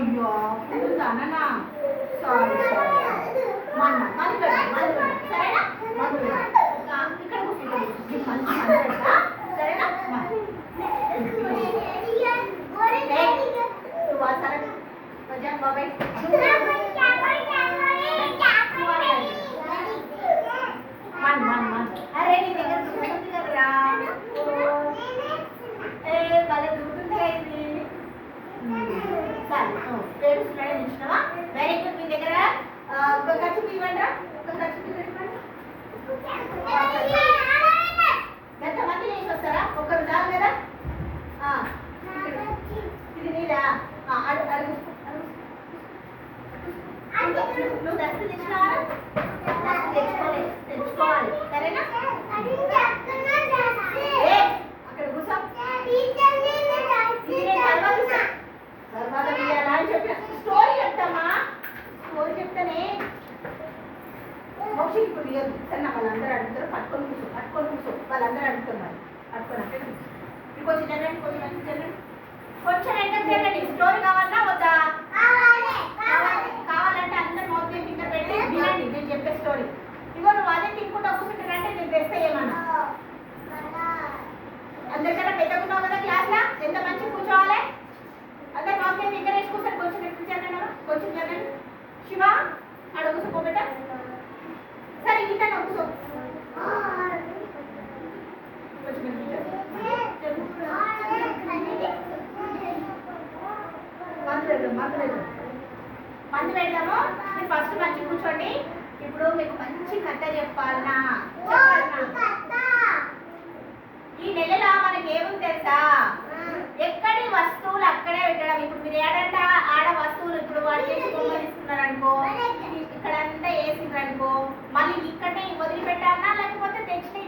అయ్యో ఉందా నాన్న సారీ సారీ మన మన సరేనా? ఇక్కడ సరేనా? మన. నువ్వు ఆ సరే. ప్రజా బాబాయ్. వాళ్ళందరూ అడుగుతారు పట్టుకొని కూర్చో పట్టుకొని కూర్చో. వాళ్ళందరూ అడుగుతారు మరి పట్టుకొని కొంచెం జరగండి కొంచెం జరగండి జరగండి. స్టోరీ కావాలన్నా వద్దా? కావాలి. కావాలంటే అందరు ఫింగర్ పెట్టి వినండి నేను చెప్పే స్టోరీ. ఇగో నువ్వు అదే తినుకుంటా కూర్చుంటానంటే నేను తెస్తే ఏమన్నా. అందరికన్నా పెద్దగున్నావు కదా క్లాస్ లా ఎంత మంచి కూర్చోవాలి? అందరు మౌత్ ఫింగర్ వేసి కూర్చొని కొంచెం ఎక్కువ జరగండి కొంచెం జరగండి. శివ సరే ఇంత నవ్వు మందు పెడదాము. మీరు ఫస్ట్ మంచి కూర్చోండి. ఇప్పుడు మీకు మంచి కథ చెప్పాలనా ఈ నెలలో మనకి ఏముంది తెలుసా? ఎక్కడి వస్తువులు అక్కడే పెట్టడం. ఇప్పుడు మీరు ఏడంట ఆడ వస్తువులు ఇప్పుడు వాడు చేసి బొమ్మ తీసుకున్నారు అనుకో ఇక్కడంతా వేసిండ్రు అనుకో మళ్ళీ ఇక్కడనే వదిలిపెట్టాలనా లేకపోతే తెచ్చిన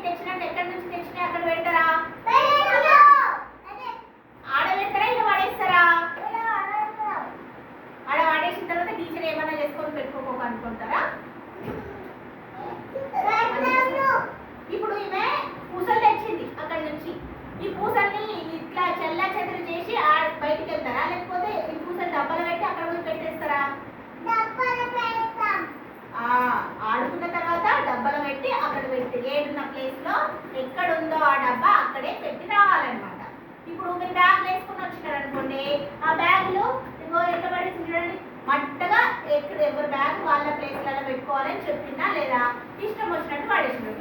ఇప్పుడు మీరు బ్యాగ్ వేసుకుని వచ్చినారు అనుకోండి. ఆ బ్యాగులు ఇంకో ఎట్లా పడేసి చూడండి. మట్టగా ఎక్కడ ఎవరి బ్యాగ్ వాళ్ళ ప్లేస్లలో పెట్టుకోవాలని చెప్పినా లేదా ఇష్టం వచ్చినట్టు పడేసినారు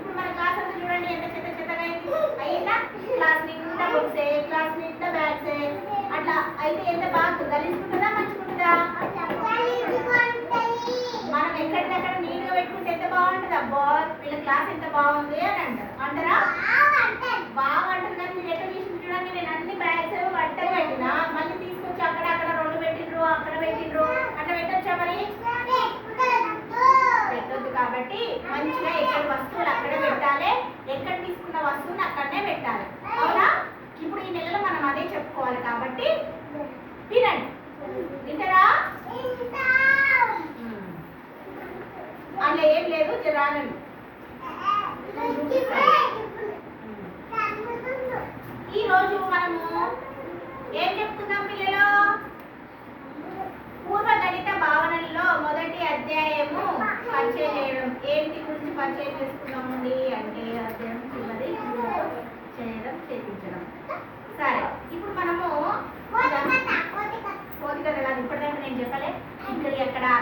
ఎక్కడ తీసుకున్న వస్తువుని అక్కడనే పెట్టాలి. అవునా? ఇప్పుడు ఈ నెలలో మనం అదే చెప్పుకోవాలి కాబట్టి వినండి. వింటారా? అందులో ఏం లేదు? జరానండి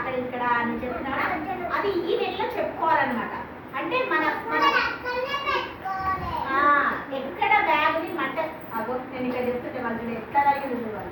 అక్కడ ఇక్కడ అని చెప్పినా అది ఈ నెలలో చెప్పుకోవాలన్నమాట. అంటే మన మన ఆ, ఎక్కడ బ్యాగ్ని అగో నేను ఇక్కడ చెప్తుంటే వాళ్ళు కలిగి చూడాలి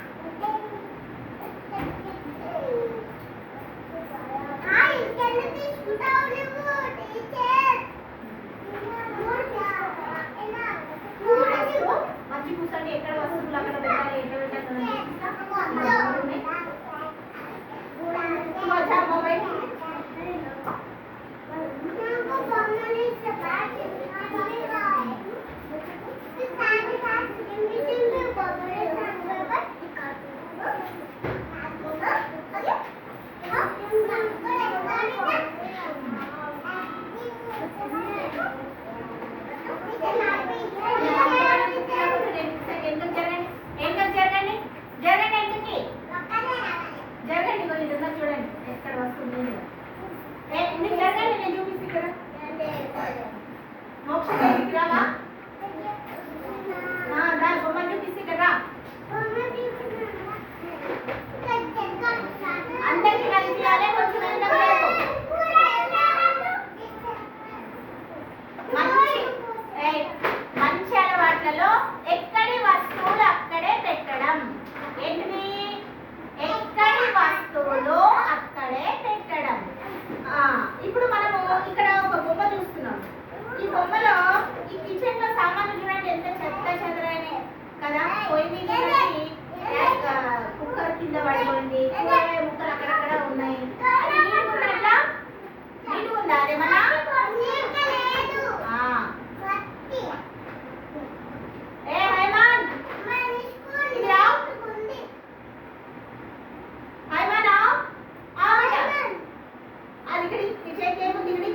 అలికిడి నీ చేతి ఏముంది ఇడి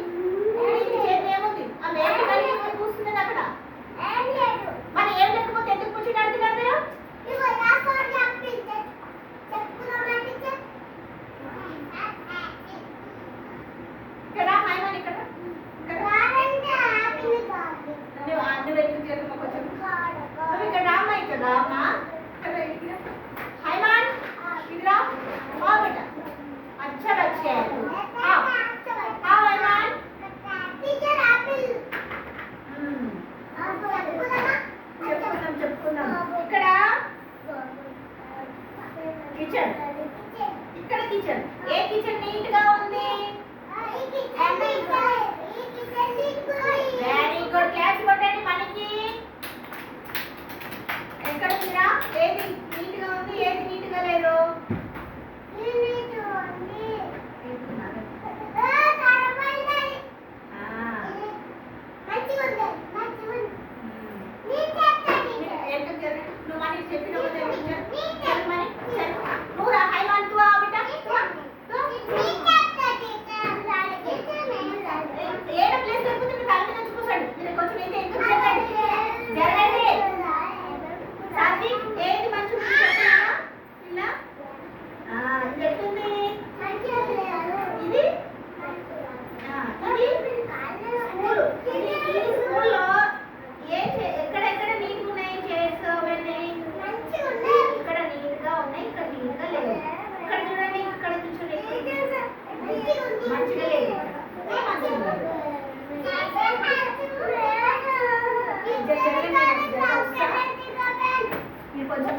నీ చేతి ఏముంది ఆ మేక మళ్ళీ ఏమని కూర్చున్నది అక్కడ మరి ఏం లేకపోతే ఎందుకు కూర్చుని అడుగుతున్నారు మీరు ఇక్కడ హాయమని ఇక్కడ నువ్వు ఎందుకు చేస్తున్నా కొంచెం నువ్వు ఇక్కడ రామ్మా ఇక్కడ రామ్మా ఇక్కడ హాయమాన్ इधर आओ बेटा अच्छा बच्चे हैं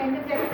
അതിൻ്റെ